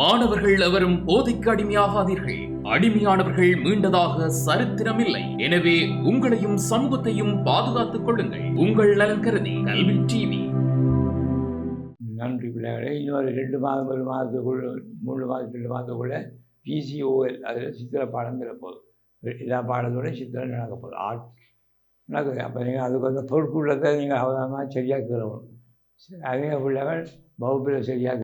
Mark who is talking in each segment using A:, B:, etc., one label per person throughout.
A: மாணவர்கள் எவரும் போதைக்கு அடிமையாகாதீர்கள். அடிமையானவர்கள் மீண்டதாக சரித்திரமில்லை. எனவே உங்களையும் சமூகத்தையும் பாதுகாத்துக் கொள்ளுங்கள். உங்கள் நலன் கருதி கல்வி டிவி.
B: நன்றி பிள்ளைகளே. இன்னொரு ரெண்டு மாதம் ஒரு மாதத்துக்குள்ள மூணு மாதம் ரெண்டு மாதத்துக்குள்ள பிசிஓஎல் அதில் சித்திர பாடம் போகுது எல்லா பாடத்தோட சித்திரம் நடக்க போகுது. ஆர்ட் நடக்குது. அப்போ நீங்கள் அதுக்கு வந்து தொழிற்குள்ளத்தை நீங்கள் அவதானமாக சரியாக கீறணும் அதே பிள்ளைகள் வகுப்பில் சரியாக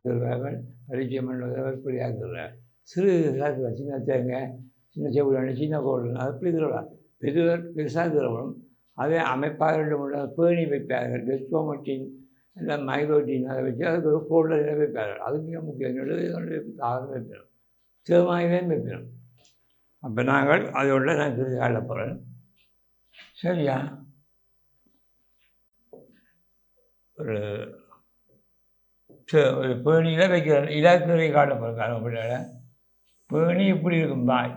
B: பரிச்சயம் பண்ணுவதர்கள் இப்படியாக சிறு இதாக சின்ன தேங்காய் சின்ன செவ்வளி சின்ன கோடு அது இப்படி கீறலாம் பெரியவர் பெருசாக கீறணும் அதே அமைப்பாக ரெண்டு மூணு பேணி வைப்பார்கள். டெஸ்டோமட்டின் இல்லை மைக்ரோட்டின் அதை வச்சு அதுக்கு ஒரு ஃபோல்டர் வைப்பார்கள் அது மிக முக்கியம். எழுதுகளுடைய சாதனம் வைப்பிடும் சிவமாகவே வைப்பிடும் அப்போ நாங்கள் அதோட நான் திருச்சி காட்ட போகிறேன் சரியா? ஒரு பேணியில் வைக்கிறேன் இலக்குறையை காட்ட போகிறேன் பிள்ளைகளை பேணி இப்படி இருக்கும் பாய்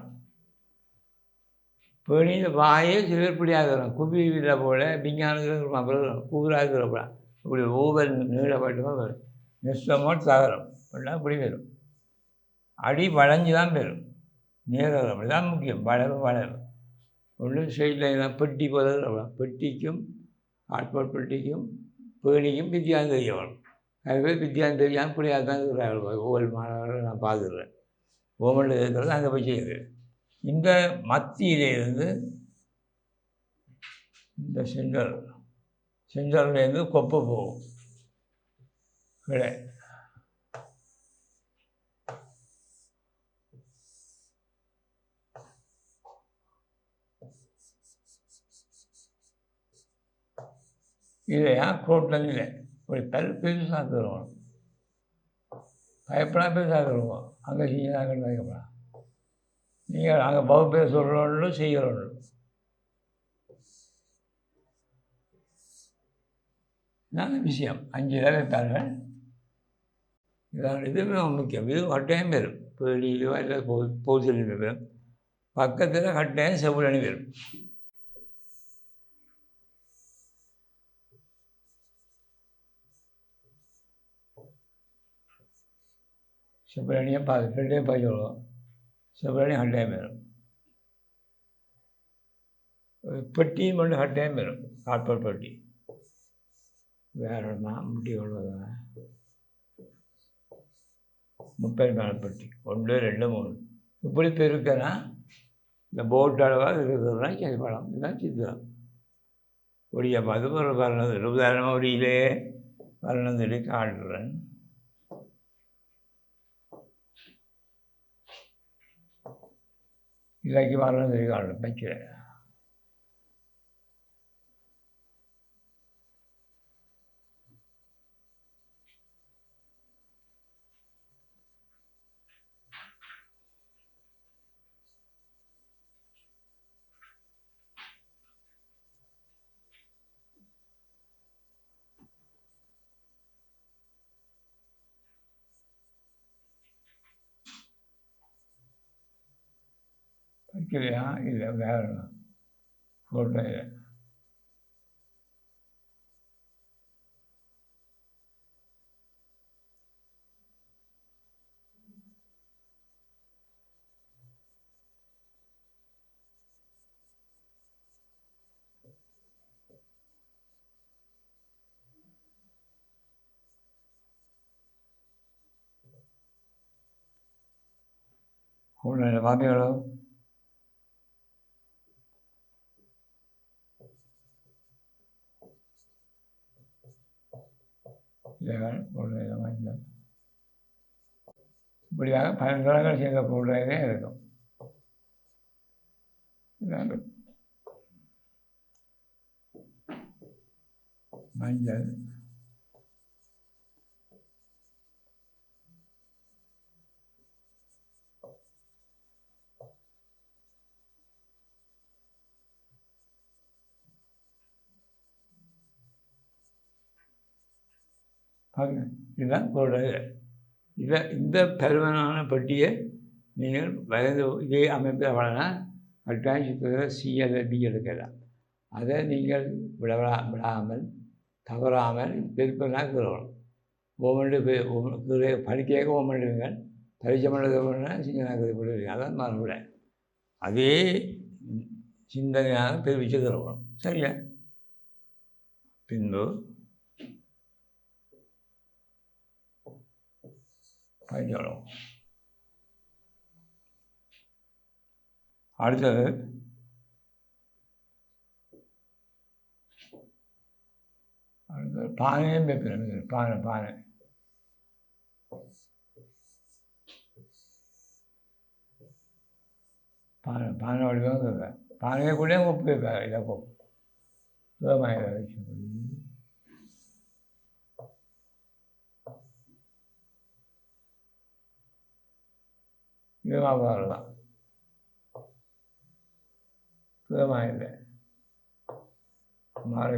B: பேணியில் வாயே சிறுபடியாக இருக்கும் குபியில் போல விஞ்ஞானத்தில் அப்புறம் கூறாக இருக்கிறப்ப இப்படி ஒவ்வொரு நீளப்பட்டமாக வரும். நிச்சயமாக தகரம் அப்படின்னா இப்படி வரும். அடி வளைஞ்சு தான் வரும். நேரம் அப்படி தான் முக்கியம். வளரும் வளரும். ஒன்று சைடில் பெட்டி போல பெட்டிக்கும் ஹாட்பாட் பெட்டிக்கும் பேணிக்கும் வித்தியாசம் தெரிய வரும். நிறைய பேர் வித்தியாசம் தெரியாமல் பிள்ளையாக தான் இருக்கிறார்கள் ஒவ்வொரு மாணவர்களும் நான் பார்க்குறேன். ஒவ்வொன்று இருக்கிறது அங்கே போய் செய்யுது. இந்த மத்தியிலேருந்து இந்த செங்கல் செங்கல்லேருந்து கொப்பை போகும் கீழே இல்லையா கோட்டில் இல்லை ஒரு பல் பெருசாக தருவோம். பயப்படா பெருசாக தருவோம். அங்கே செஞ்சாங்கன்னு வைக்கப்படா நீங்கள் அங்கே பகுப்பே சொல்கிறோன்னு செய்கிறோன்னு நல்ல விஷயம். அஞ்சு இதை வைப்பார்கள் இதான் இது முக்கியம். இது கட்டாயம் வரும். பேடியிலோ இல்லை போ போதிலும் வரும். பக்கத்தில் கட்டாயம் செவ்வொரு அணி பேரும் செவ்வழியை பா ரெண்டே பாய் சொல்லுவோம் செவ்வழி கட்டாயம் வரும் பெட்டியும் ஒன்று கட்டாயம் வரும் காட்பால் பெட்டி வேற என்ன முட்டி உள்ளதா முப்பது மேலப்பட்டி ஒன்று ரெண்டு மூணு இப்படி பெருக்கனா இந்த போட் அளவாக இருக்கிறதுனா செய்யப்படம் இதுதான் சித்திரம் ஒடியை பார்த்து வரணும் வரணது உதாரணமாக வரணும் வரணதிலே காட்டுறேன் ഇതിലേക്ക് മാറണമെന്ന് എനിക്ക് കാണും ബെഞ്ചിൽ இல்லை வேற ஃபோட்டோ இல்லை ஃபோட்டோ இல்லை பார்த்தீங்களோ இலைகள் பொருள் மஞ்சள் இப்படியாக பல நிறங்கள் சேர்ந்த பொருளாகவே இருக்கும் இதாங்க மஞ்சள் இதுதான் போடுறது இதை இந்த பருவனான பெட்டியை நீங்கள் வயது இதே அமைப்பில் வளனா கட்டாயம் சுத்தத்தில் சி அதை எடுக்கலாம். அதை நீங்கள் விடவிடா விடாமல் தவறாமல் திருப்பலாம் கீறணும் ஒவ்வொன்று கீழே படிக்க ஒவ்வொன்றுங்கள் பரிச்சமண்டத்தை பண்ண சிங்கனாக்கதை கூட இருக்கு அதான் மரபுல அதே சிந்தனையாக தெரிவிச்சுக்கிறோம் சரியா? பின்பு பயன்படும் அடுத்தது அடுத்தது பானையும் வைக்கிறேன் பானை பானை. பானை பானை வடிவம் பானையை கூட உப்பு வைப்பேன் இதை உப்பு சுகமாக வச்சு சுகமாக தான் சுகமாக இல்லை மாறி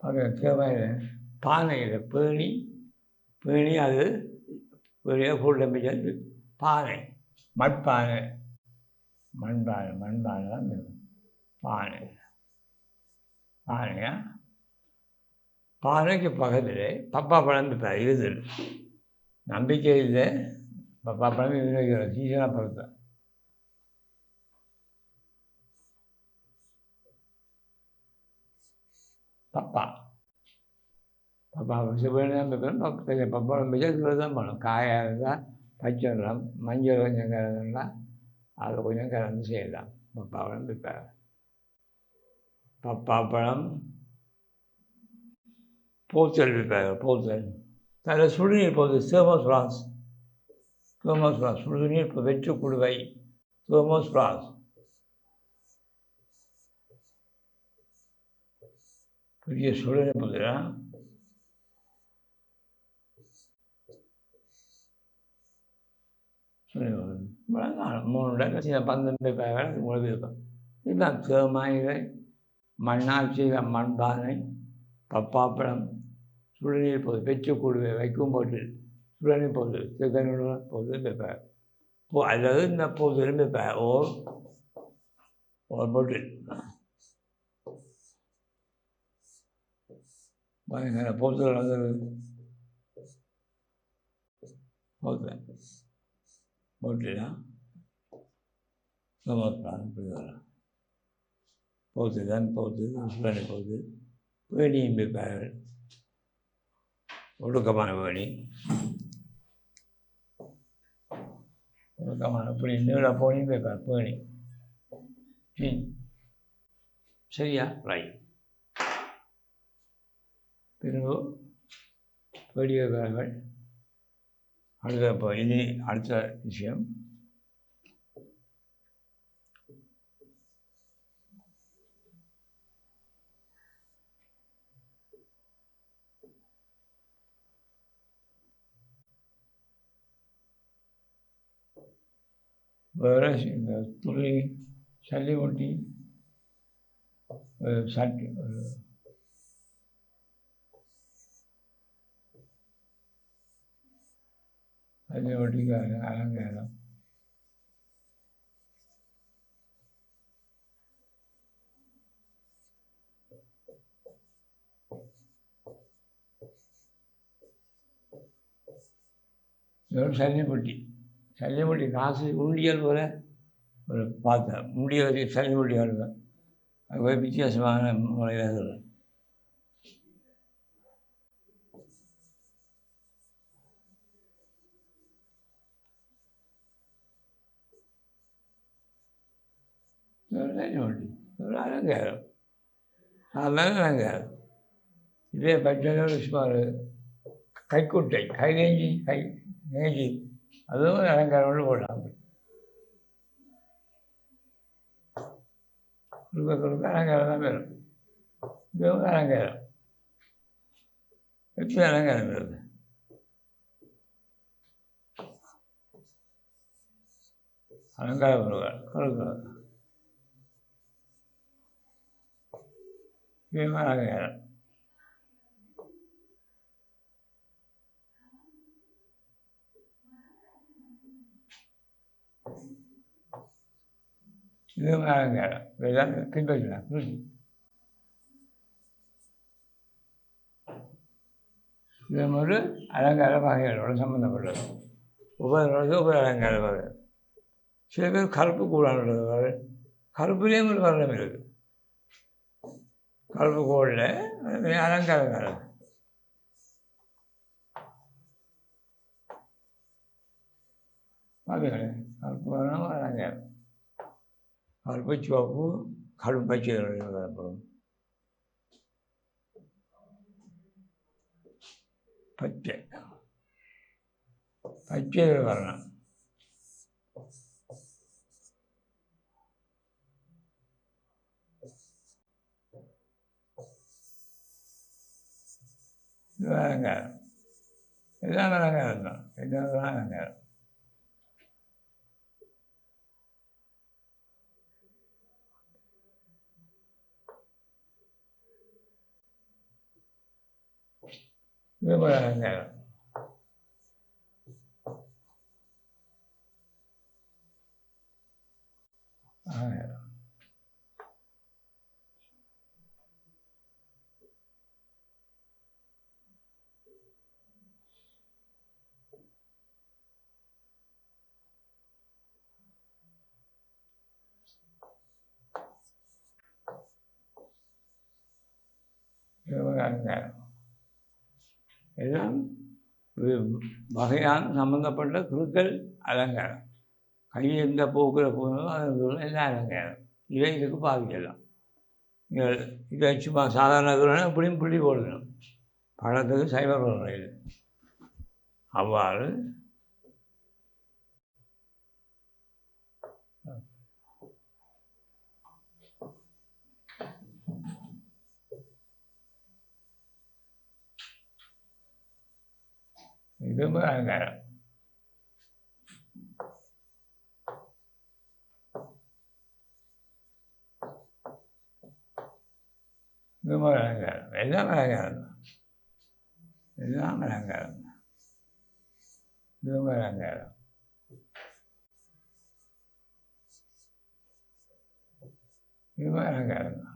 B: அது தேவையில்லை பானையில் பேணி பேணி அது பெரிய கூட்டம்பிச்சது பானை மட்பானை மண்பானை மண்பானை தான் பானை பானையா பானைக்கு பக்கத்தில் பப்பா பழம் இப்போ இது நம்பிக்கை இல்லை. பப்பா பழம் இது வைக்கிறோம் சீசனாக பழத்தை பப்பா. பப்பா சிவன் பப்பா பப்பா மிச்சத்தில் தான் பழம். காயாக இருந்தால் பச்சை மஞ்சள் கொஞ்சம் இருந்தால் அதை கொஞ்சம் கலந்து செய்யலாம் பப்பா பழம் விற்பார் பப்பா பழம் போத்தல் விற்பார் போத்தல் அதில் சுடுநீர் போகுது தேர்மோஸ் ஃப்ரான்ஸ் தேர்மோஸ் ஃப்ரான்ஸ் சுடுநீர் இப்போ வெற்று குடுவை தேர்மோஸ் ஃப்ரான்ஸ் பெரிய சுடுநீர் போகுதுடா சுடுநீர் மூணு இடங்கள் சின்ன பன்னெண்டு பேர் மூணு இருக்கும் இதுதான் தேமாயிலை மண்ணால் செய்த மண்பானை பப்பாப்பழம் சுடுநீர் போது வெச்சு கூடுவை வைக்கும் போது சுடுநீர் போது சிக்கனுடன் போது வைப்பார் போ அல்லது இந்த போது வைப்பார் ஓர் ஒரு பொட்டில் பயங்கர போத்தில் வந்து போத்து போட்டிலா நமஸ்காரம் இப்படி வரும் போத்து தான் போத்து சுடனை போத்து பேணியும் வைப்பார்கள் ஒடுக்கமான பேணி ஒடுக்கமான இப்படி நீள போனியும் வைப்பார் பேணி. சரியா? ரைட் பிறகு பேடி வைப்பார்கள் அடுத்த இப்போ இனி அடுத்த விஷயம் வேறு இந்த துளி சல்லி ஒட்டி ஒரு சட்டி அது சல்லி அலங்காரம். வெறும் சல்லிப்பட்டி சல்லிப்பட்டி காசு உண்டியல் போல ஒரு பார்த்தேன் முடிய வச்சு சல்லிப்பட்டி வருவேன் அது போய் வித்தியாசமான முறையில் சொல்லுவேன் அலங்காரம். அதெல்லாம் அலங்காரம். இதே பச்சையோட சுமார் கைக்குட்டை கை நெஞ்சி கை நெஞ்சி. அதுவும் ஒரு அலங்காரம் போடலாம். கொடுக்க கொடுக்க அலங்காரம் தான் வரும் இதுவும் அலங்காரம். எப்படி அலங்காரம் வருது? அலங்காரம் வருவார் கொடுக்க இதுவும் அலங்காரம் இது அலங்காரம் இதெல்லாம் பின்பற்றலாம் புரிஞ்சு இது ஒரு அலங்கார வகைகளோட சம்மந்தப்பட்டது ஒவ்வொரு ஒவ்வொரு அலங்கார வகை சில பேர் கருப்பு கூடாது கருப்புலேயும் ஒரு வர்ணம் இருக்குது கருப்பு கோடில் அலங்கார கலர் பார்த்துக்கல கருப்பு அலங்காரம். கருப்பு சிவப்பு கருப்பு பச்சை. வரப்படும் பச்சை பச்சை வரணும். இது அலங்காரம் எல்லாம் அலங்காரம் தான் எல்லாம் அலங்காரம் இது ஒரு அலங்காரம் அலங்காரம் வகையான சம்பந்தப்பட்ட குருக்கள் அலங்காரம் கை எந்த போக்கில் போகணும் அது எல்லாம் அலங்காரம் இவை இதுக்கு பாதிக்கலாம் நீங்கள் இதை சும்மா சாதாரண குருனா இப்படியும் புள்ளி போடணும் பழத்துக்கு சைவர் முறையில் அவ்வாறு இதுவும் அலங்காரம் இதுவும் அலங்காரம் எல்லாம் அலங்காரம் தான் எல்லாம் அலங்காரம் தான் இதுவும் அலங்காரம் இதுவும் அலங்காரம் தான்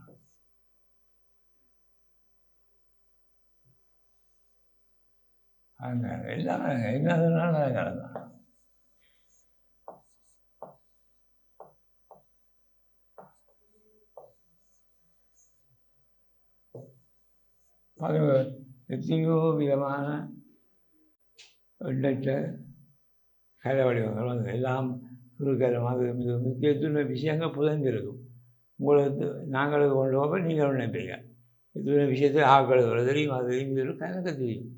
B: அலங்காரம் எல்லாம் அலங்காரம் என்ன எல்லாம் அலங்காரம் தான் அது எத்தனையோ விதமான எண்ணற்ற கலை வடிவங்கள் வந்து எல்லாம் குருக்கரம் மிக முக்கியத்துவ விஷயங்கள் புதந்திருக்கும். உங்களுக்கு நாங்களுக்கு கொண்டு போக நீங்கள் நினைப்பீங்க. இத்தனை விஷயத்தை ஆக்கள் தெரியும் அது தெரியும் எனக்கு தெரியும்.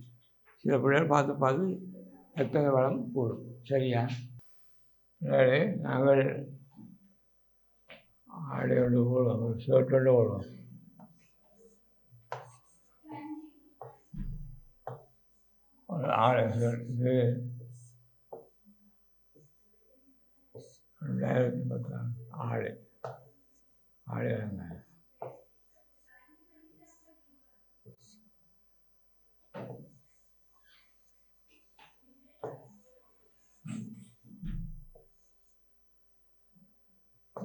B: சில பிள்ளைகள் பார்த்து பார்த்து எத்தனை வளம் கூடும். சரியா? பின்னாடி நாங்கள் ஆடை ஒன்று போடுவோம் ஒரு ஷர்ட் ஒன்று போடுவோம். ஆடை ஷர்ட்டு இது. ரெண்டாயிரத்தி பத்தாம் ஆடை. ஆடை வாங்க.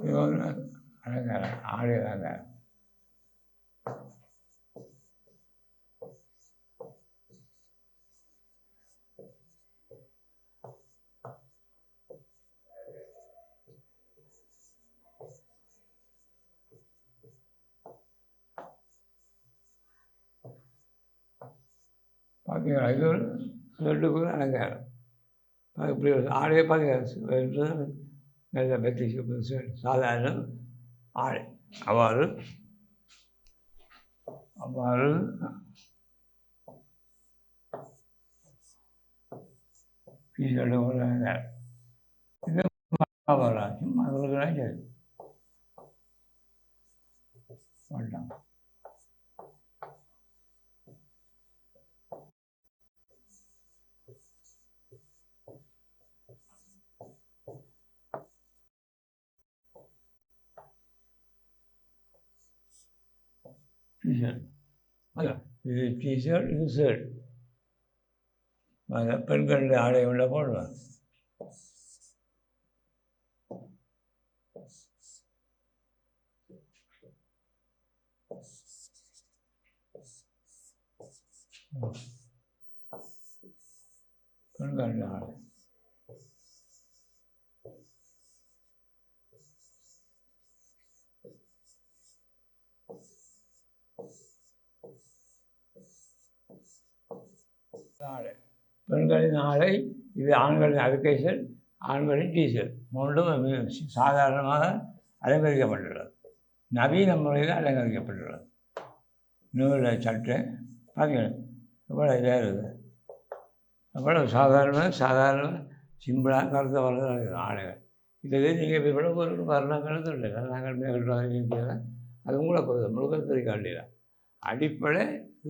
B: இது வந்து அலங்காரம் பார்த்தீங்களா இது ரெண்டு ஷர்ட்டுக்கு ஒரு அலங்காரம் இப்படி ஆடையே பார்த்தீங்கன்னா நல்ல பக்தி சாதாரண ஆடை அவ்வாறு அவ்வாறு டீஷர்ட்டு ஒரு அலங்காரம் இது மகாபாரதம் வேண்டாம். மகிழ்ச்சியன் இது டிஷர்ட் இது ஷர்ட் அதை பெண்களுடைய ஆடை உள்ள போடுவாங்க பெண்களுடைய ஆடை நாளை. பெண்களின் நாளை இது ஆண்களின் அலோகேஷன் ஆண்களின் டீசல். மூன்றும் சாதாரணமாக அலங்கரிக்கப்பட்டுள்ளது. நவீன முறையில் அலங்கரிக்கப்பட்டுள்ளது. நூலில் சட்டை பார்த்தீங்களா எவ்வளோ இதாக இருக்குது. எவ்வளோ சாதாரண சாதாரண சிம்பிளாக கருத்து வர்றது ஆடைகள் இதுவே நீங்கள் இப்போ இவ்வளோ ஒரு வர்ணங்கிறது இல்லை நாங்கள் மேற்கொள்ள அது உங்களை பொறுத்த முழுக்க தெரிய வேண்டியதான் அடிப்படை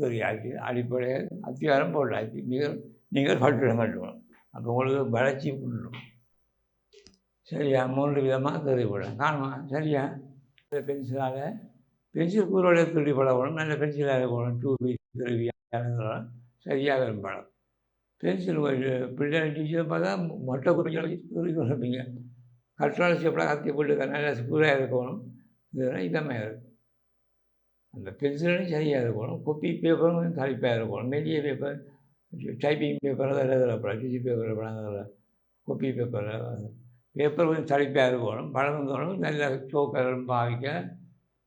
B: தெரியாச்சு அடிப்படை அத்தியாரம் போட்டாச்சு நீங்கள் நீங்கள் கட்டிடம் கட்டணும் அப்போ உங்களுக்கு வளர்ச்சி பண்ணணும் சரியா? மூன்று விதமாக தெரியப்படும் காணுமா சரியா? இந்த பென்சிலால் பென்சில் கூரோட திருடி பழகணும். நல்ல பென்சிலாக இருக்கணும் டூ பி திருவி சரியாக வரும் படம் பென்சில் பிள்ளை டீச்சர் பார்த்தா மொட்டை குறிஞ்சாலும் திருடி கொடுப்பீங்க. கற்றால செப்பலாக கத்தி போட்டு நல்ல ஸ்கூலாக இருக்கணும். இதெல்லாம் இதமாக இருக்கும் அந்த பென்சிலும் சரியாக இருக்கணும் கொப்பி பேப்பரும் கொஞ்சம் இருக்கணும். மெல்லிய பேப்பர் டைப்பிங் பேப்பரை தான் எழுதுறப்படம் டிசி பேப்பர் பழங்குற கொப்பி பேப்பர் பேப்பர் கொஞ்சம் தளிப்பாக இருக்கணும். பழங்கணும் நல்ல சோ கலரும் பாவிக்க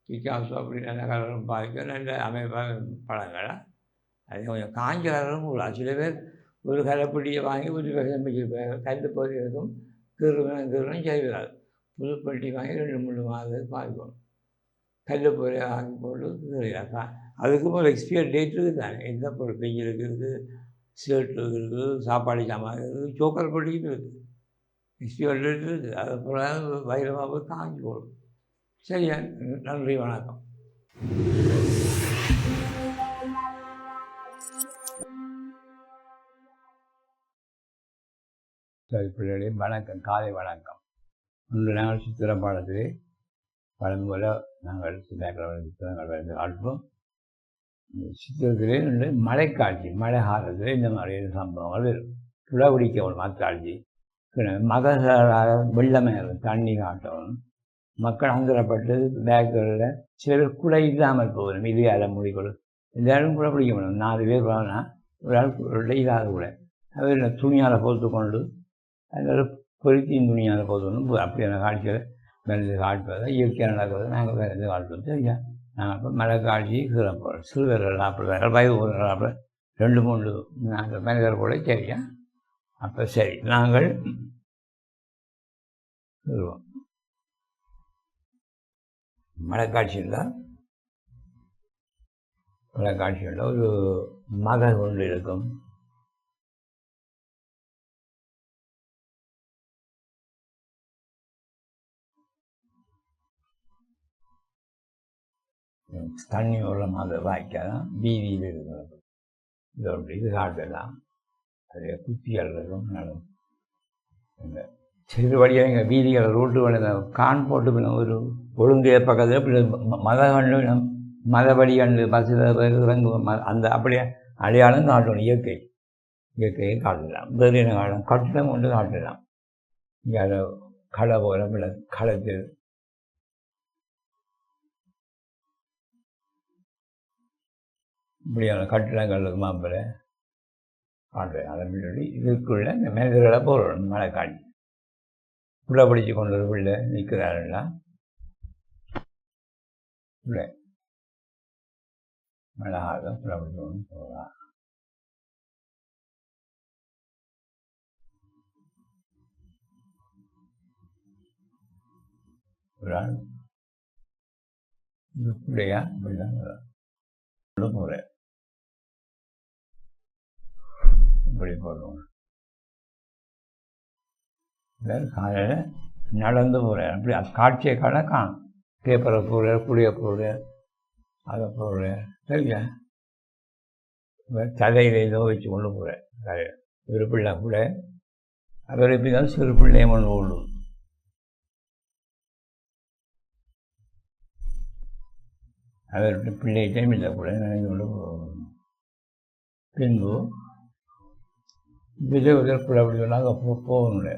B: பிகாசோ அப்படி நல்ல கலரும் பாவிக்க நல்ல அமைப்பாக பழங்களை அது கொஞ்சம் காஞ்ச கலரும் கூட சில பேர் ஒரு கலப்பட்டியை வாங்கி ஒரு விஷயம் வச்சுருப்பாங்க கல் போது இருக்கும். கீறுவேன் கீறுவேன் சரி புதுப்பட்டி புது வாங்கி ரெண்டு மூணு மாதத்துக்கு பாவிக்கணும். கல் பொருளை போட்டு கீறியாக்கா அதுக்கும் ஒரு எக்ஸ்பியர் டேட் இருக்குது தானே எந்த பொருள் பெஞ்சு இருக்குது ஷர்ட் இருக்குது சாப்பாடு சாமான் இருக்குது சோக்கர் பொடியும் இருக்குது. எக்ஸ்பியர் டேட் இருக்குது அது அப்புறம் வைரமாக போய் காஞ்சி போடும். சரியா? நன்றி வணக்கம். சரி பிள்ளைகளே வணக்கம். காலை வணக்கம். இன்று நாங்கள் சித்திர பாடத்திலே பழம் போல நாங்கள் சித்திரங்கள் சித்திரங்கள் வரைந்து காட்டுவோம் சித்திரத்திலே இன்று மழைக்காட்சி மழை காலத்தில் இந்த மாதிரியான சம்பவங்கள் வரும். குளவடிக்கணும் மக்காட்சி. மகசராக வெள்ளமாக தண்ணி காட்டவும் மக்கள் அங்கரப்பட்டு பேக்குகளில் சில பேர் குலை இல்லாமல் போகணும். இது அதை முடிக்கணும் எல்லாரும் கூட பிடிக்க முடியும். நாலு பேர் போனா ஒரு ஆள் இல்லாத கூட. அவர் துணியால் போட்டு கொண்டு அதில் பொருத்தியின் துணியால் போட்டு அப்படியான காட்சிகளை மெல்ல காட்டுவதை இயற்கையாக நடக்கிறது நாங்கள் வேறு எது காட்டுவோம் நாங்கள் இப்போ மழை காட்சி சிறப்போம் சிறுவர்கள் சாப்பிட்றாங்க வயது ஊர்கள் சாப்பிட்ற ரெண்டு மூணு நாங்கள் மனிதர் கூட சரியா அப்போ சரி நாங்கள் சொல்லுவோம் மழைக்காட்சியில் மழைக்காட்சியில் ஒரு மகன் ஒன்று இருக்கும். தண்ணி உள்ள மாதிரி வாய்க்காதான் வீதியில் இருக்கிறது இதோட இது காட்டலாம். அது குத்திகள் இருக்கும் நடக்கும் இந்த சிறு வழியாக எங்கள் வீதிகள் ரோட்டு வழி கான் போட்டு பின்ன ஒரு ஒழுங்கு பக்கத்தில் இப்படி மத கண்டு மதபடி கண்டு பஸ்ஸில் இறங்கு அந்த அப்படியே அடையாளம் காட்டணும் இயற்கை. இயற்கையை காட்டலாம். வேறு என்ன காட்டலாம்? கட்டிடம் கொண்டு காட்டலாம். இங்கே அதை களை போல பிள்ளை களத்தில் இப்படியான கட்டிடங்கள் மாப்பிள்ள காட்டுறேன் அதை சொல்லி இதுக்குள்ள இந்த மனிதர்களை போகிறோம் மழை காட்டி. உள்ள பிடிச்சி கொண்டு ஒரு பிள்ளை நிற்கிறாருன்னா பிள்ளை மிளகாக உள்ள பிடிச்சி கொண்டு போகலாம் ஒரு ஆள். இது பிள்ளையா பிள்ளை இப்படி போடுவோம் காலையில் நடந்து போகிறேன் அப்படி காட்சியை காண காணும் பேப்பரை போடுறேன் புளிய போடுறேன் அதை போடுறேன் சரியா தலையில் ஏதோ வச்சு கொண்டு போகிறேன் தலையில் ஒரு பிள்ளை கூட அவர் எப்படி சிறு பிள்ளையும் ஒன்று ஓடும் அவர்கிட்ட பிள்ளைகிட்டே இல்லை கூட இவ்வளோ பின்பு விஜய் உதயக்குள்ள அப்படி சொன்னாங்க போ போகணும்ல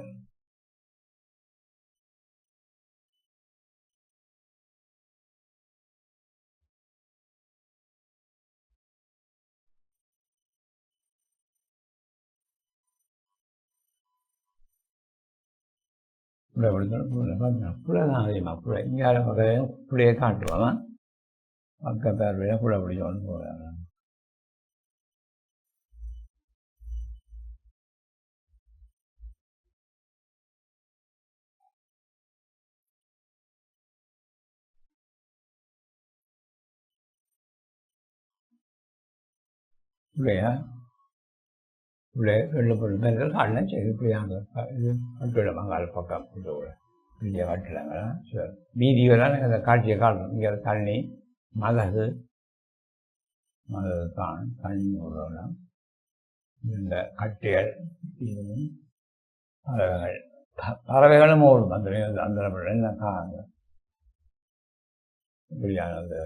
B: புள்ள அப்படி சொன்னால் புள்ள தான் அதிகமாக புள்ள இங்கே வகையும் புள்ளையை காட்டுவான். பக்க பேர்வையாக புள்ள பிடிக்கணும்னு போகிறாங்க இல்லையா? இப்படி ரெண்டு பொருள் பேர்கள் காட்டினா சரி இப்படியாங்க இது கட்டிடமா கால பக்கம் இது கூட பெரிய கட்டிடங்களா சரி. வேலை அந்த காட்சியை காட்டணும் இங்கே தண்ணி மதகு மதகு தான் தனி விடலாம் இந்த கட்டிகள் இதுவும் பறவைகள். பறவைகளும் ஓடும் அந்த அந்த என்ன காங்க இப்படியானது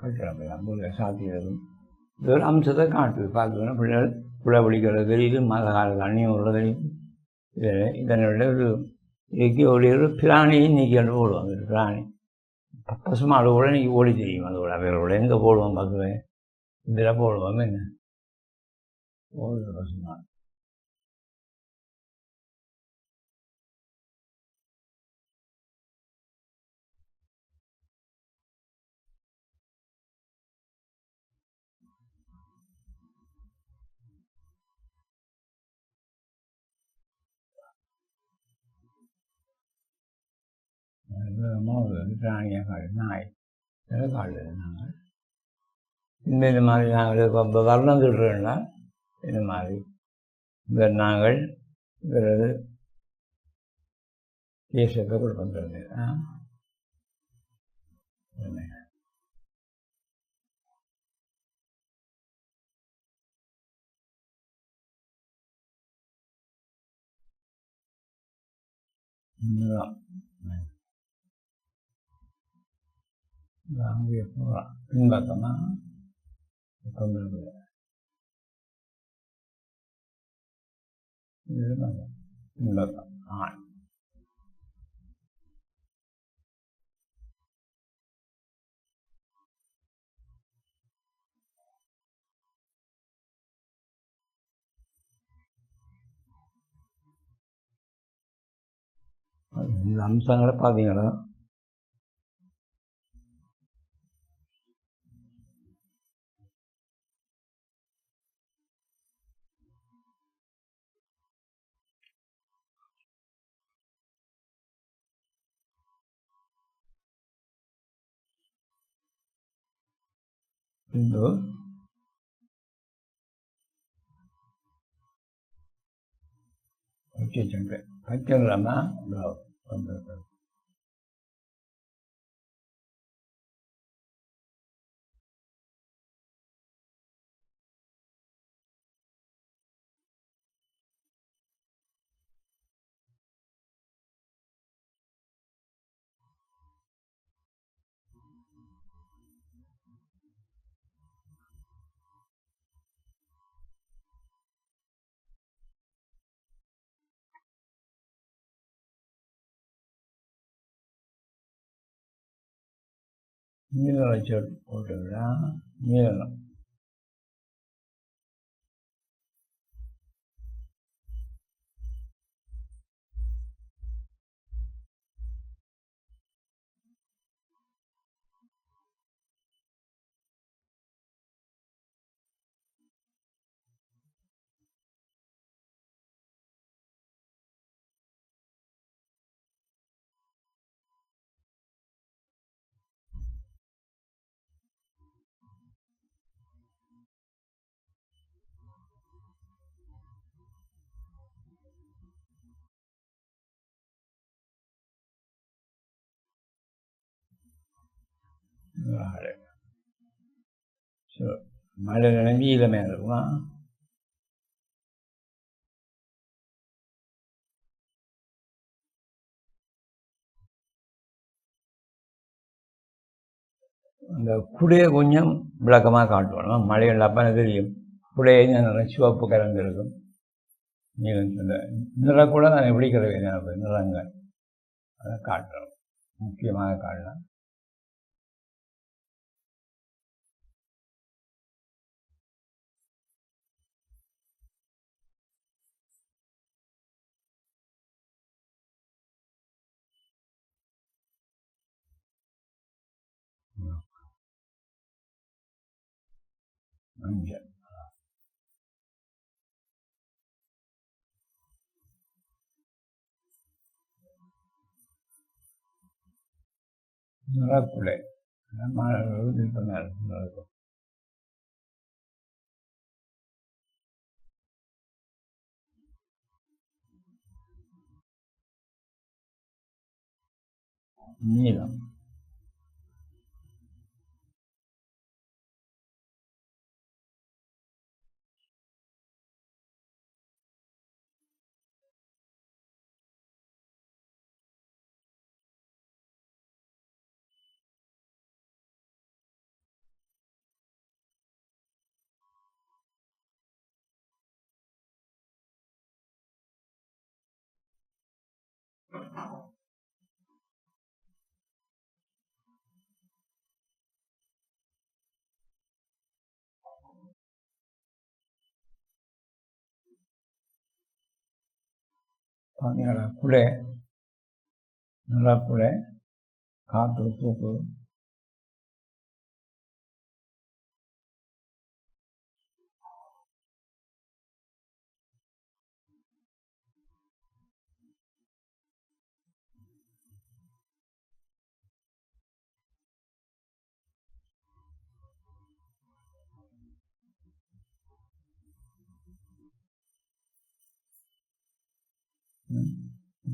B: கட்டிடம் நம்ம சாத்தியதும் இது ஒரு அம்சத்தை காட்டுது. பார்க்கணும்னா பிள்ளைகள் புள்ள பிடிக்கிறது தெரியுது மத கால தண்ணி விடுறது இது இதனுடைய ஒரு இதுக்கு ஒரு ஒரு பிராணியை இன்னைக்கு പ്രാണി போடுவாங்க ஒரு பிராணி ப- பசுமாடு கூட இன்னைக்கு ஓடி தெரியும் அது கூட அவைகளோட எங்கே போடுவோம் பார்க்குவேன் இதில் போடுவோம் என்ன ஓடுது ஒரு பிராணியாக காடு நாய் இதெல்லாம் காடுது நாங்கள் இந்த இந்த மாதிரி நாங்கள் இப்போ வர்ணம் சொல்கிறோம்னா இந்த மாதிரி இவர் நாங்கள் இவரது தேசத்தை கொடுப்பது ஆ என்ன? அங்கே போகலாம் பின்பக்கமா தொந்தரவு இதுதான் பின்பக்கம் ஆண் இந்த அம்சங்களை பார்த்தீங்களா thêm nữa ở trên chẳng vậy, phải chân là má. Rồi rồi rồi ಇದು பச்சை சங்கை பச்சைங்களாமா நீளம் வச்சு போட்டுக்கலாம் நீளம் ஆறு. ஸோ மழை நினைஞ்சு இளமே இருக்குமா அந்த குடையை கொஞ்சம் விளக்கமாக காட்டுவோம். மழை அப்போ தெரியும். குடையை நான் சிவப்பு கலந்துருக்கும். நீளம் இந்த நிறம் கூட நான் எப்படி கலவை நிறங்கள். அதை காட்டுறோம். முக்கியமாக காட்டலாம். மஞ்சள் நிறக்குலை மாணவர்கள் விருப்பங்கள் இருக்கும் நல்லா பார்த்தீங்களா நல்லா நிறக்குலை காற்று தூக்கு.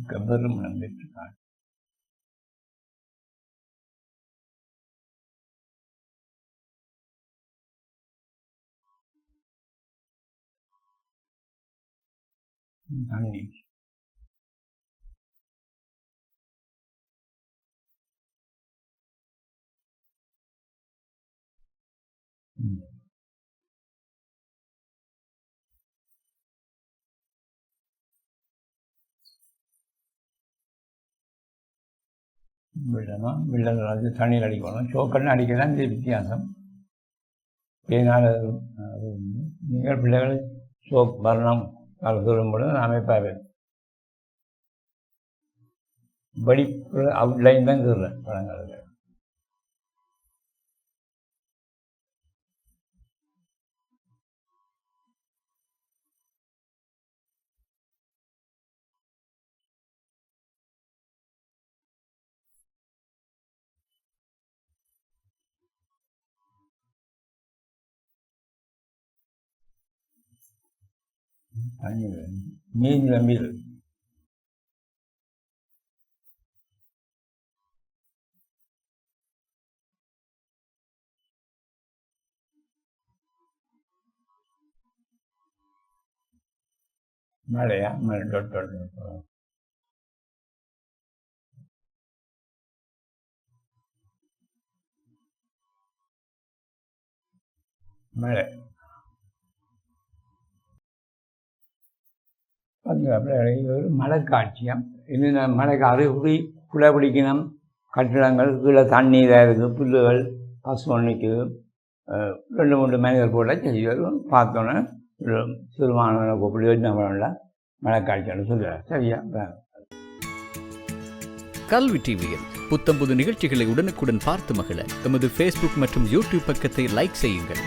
B: கபரும் நம்பிட்டுருக்காங்க தண்ணி ம். விடணும். வில்லல் அது தண்ணியில் அடிக்கணும். சோக்கன்னு அடிக்க தான் இது வித்தியாசம். இதனால் அது அது வந்து நீங்கள் பிள்ளைகள் சோப் வர்ணம் அது சொல்லும்போது அமைப்பாக படிப்பு அவுட்லைன் தான் சொல்கிறேன் படங்களுக்கு தண்ணி மீன் நம்பிடு மழையா மழை டொட் டொட் டொட். மழை பார்த்தீங்களா அப்படியே இது ஒரு மலைக்காட்சியம் இன்னும் மலைக்கு அறிகுறி குலை பிடிக்கணும் கட்டிடங்கள் கீழே தண்ணி இதாக இருக்குது புல்லுகள் பசு ஒன்றுக்கு ரெண்டு மூணு மனிதர் போட்டால் செய்வார் பார்த்தோன்னே ஒரு சிறுமானவனை கூப்பிட்டு யோஜனை பண்ணல மலைக்காட்சின்னு சொல்லுவார் சரியா?
C: கல்வி டிவியில் புத்தம் புது நிகழ்ச்சிகளை உடனுக்குடன் பார்த்து மகிழ எமது ஃபேஸ்புக் மற்றும் யூடியூப் பக்கத்தை லைக் செய்யுங்கள்.